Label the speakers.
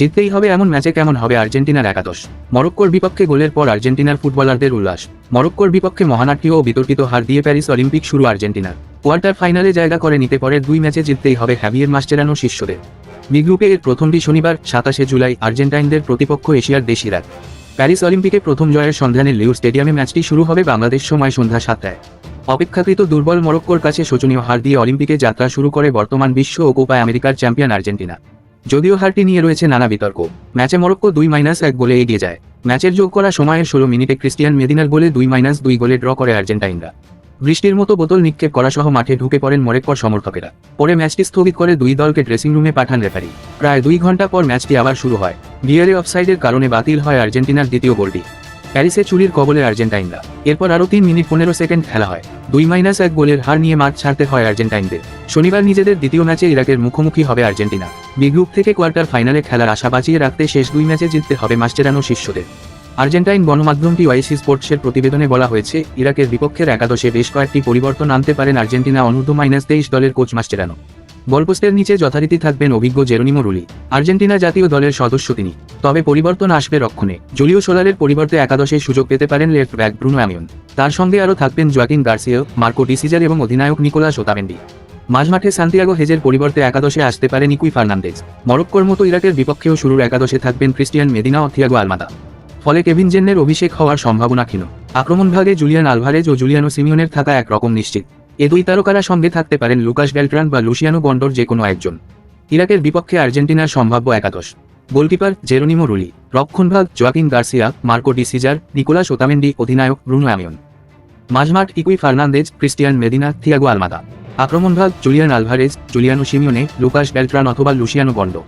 Speaker 1: জিততেই হবে এমন ম্যাচে কেমন হবে আর্জেন্টিনার একাদশ। মরক্কোর বিপক্ষে গোলের পর আর্জেন্টিনার ফুটবলারদের উল্লাস। মরক্কোর বিপক্ষে মহানাট্য ও বিতর্কিত হার দিয়ে প্যারিস অলিম্পিক শুরু আর্জেন্টিনার। কোয়ার্টার ফাইনালে জায়গা করে নিতে পরের দুই ম্যাচে জিততেই হবে হ্যাভিয়ের মাস্টেরানো শিষ্যদের। বি গ্রুপে এর প্রথমটি শনিবার, সাতাশে জুলাই, আর্জেন্টাইনদের প্রতিপক্ষ এশিয়ার দেশ ইরাক প্যারিস অলিম্পিকে প্রথম জয়ের সন্ধানে লিউ স্টেডিয়ামে ম্যাচটি শুরু হবে বাংলাদেশ সময় সন্ধ্যা সাতটায়। অপেক্ষাকৃত দুর্বল মরক্কোর কাছে শোচনীয় হার দিয়ে অলিম্পিকে যাত্রা শুরু করে বর্তমান বিশ্ব ও কোপা আমেরিকার চ্যাম্পিয়ন আর্জেন্টিনা। যদিও হারটি নিয়ে রয়েছে নানা বিতর্ক। ম্যাচে মরক্কো দুই মাইনাস এক গোলে এগিয়ে যায়। ম্যাচের যোগ করা সময়ের ষোলো মিনিটে ক্রিস্টিয়ান মেদিনার গোলে দুই মাইনাস দুই গোলে ড্র করে আর্জেন্টাইনরা। বৃষ্টির মতো বোতল নিক্ষেপ করা সহ মাঠে ঢুকে পড়েন মরেক্কর সমর্থকেরা। পরে ম্যাচটি স্থগিত করে দুই দলকে ড্রেসিং রুমে পাঠান রেফারি। প্রায় দুই ঘণ্টা পর ম্যাচটি আবার শুরু হয়। বিয়ারে অফসাইডের কারণে বাতিল হয় আর্জেন্টিনার দ্বিতীয় গোলটি। প্যারিসে চুরির কবলে আর্জেন্টাইনরা। এরপর আরও তিন মিনিট পনেরো সেকেন্ড খেলা হয়। দুই মাইনাস এক গোলের হার নিয়ে মাঠ ছাড়তে হয় আর্জেন্টাইনদের। শনিবার নিজেদের দ্বিতীয় ম্যাচে ইরাকের মুখোমুখি হবে আর্জেন্টিনা। বি গ্রুপ থেকে কোয়ার্টার ফাইনালে খেলার আশা বাঁচিয়ে রাখতে শেষ দুই ম্যাচে জিততে হবে মাস্টেরানো শিষ্যদের আর্জেন্টাইন গণমাধ্যমটি ওয়াইসি স্পোর্টসের প্রতিবেদনে বলা হয়েছে, ইরাকের বিপক্ষের একাদশে বেশ কয়েকটি পরিবর্তন আনতে পারেন আর্জেন্টিনা অনূর্ধ্ব মাইনাস তেইশ দলের কোচ মাস্টেরানো। গোলপোস্টের নিচে যথারীতি থাকবেন অভিজ্ঞ জেরোনিমো রুলি। আর্জেন্টিনা জাতীয় দলের সদস্য তিনি। তবে পরিবর্তন আসবে রক্ষণে। জুলিও সোলারের পরিবর্তে একাদশে সুযোগ পেতে পারেন লেফট ব্যাক ব্রুনো অ্যামিয়ন। তার সঙ্গে আরও থাকবেন জোয়াকিন গার্সিও, মার্কো ডিসিজার এবং অধিনায়ক নিকোলাস ওতামেন্ডি মাঝমাঠে সান্তিয়াগো হেজের পরিবর্তে একাদশে আসতে পারে নিকুই ফার্নান্দেজ। মরক্কোর মতো ইরাকের বিপক্ষেও শুরুর একাদশে থাকবেন ক্রিস্টিয়ান মেদিনা ও থিয়াগো আলমাদা। ফলে কেভিন জেন্নের অভিষেক হওয়ার সম্ভাবনা ক্ষীণ। আক্রমণভাগে জুলিয়ান আলভারেজ ও জুলিয়ানো সিমিয়নের থাকা একরকম নিশ্চিত। এ দুই তারকারা সঙ্গে থাকতে পারেন লুকাস বেলট্রান বা লুসিয়ানো বন্ডর যে কোনো একজন। ইরাকের বিপক্ষে আর্জেন্টিনার সম্ভাব্য একাদশ। Goalkeeper Geronimo Rulli, রক্ষণভাগ Joaquin Garcia, Marco Di Cesare Nicolas Otamendi, অধিনায়ক Bruno Amione মাঝমাঠ Equi Fernandez, Cristian Medina, Thiago Almada. আক্রমণভাগ Julian Alvarez, Giuliano Simeone, Lucas Beltran অথবা লুসিয়ানো বন্ডো।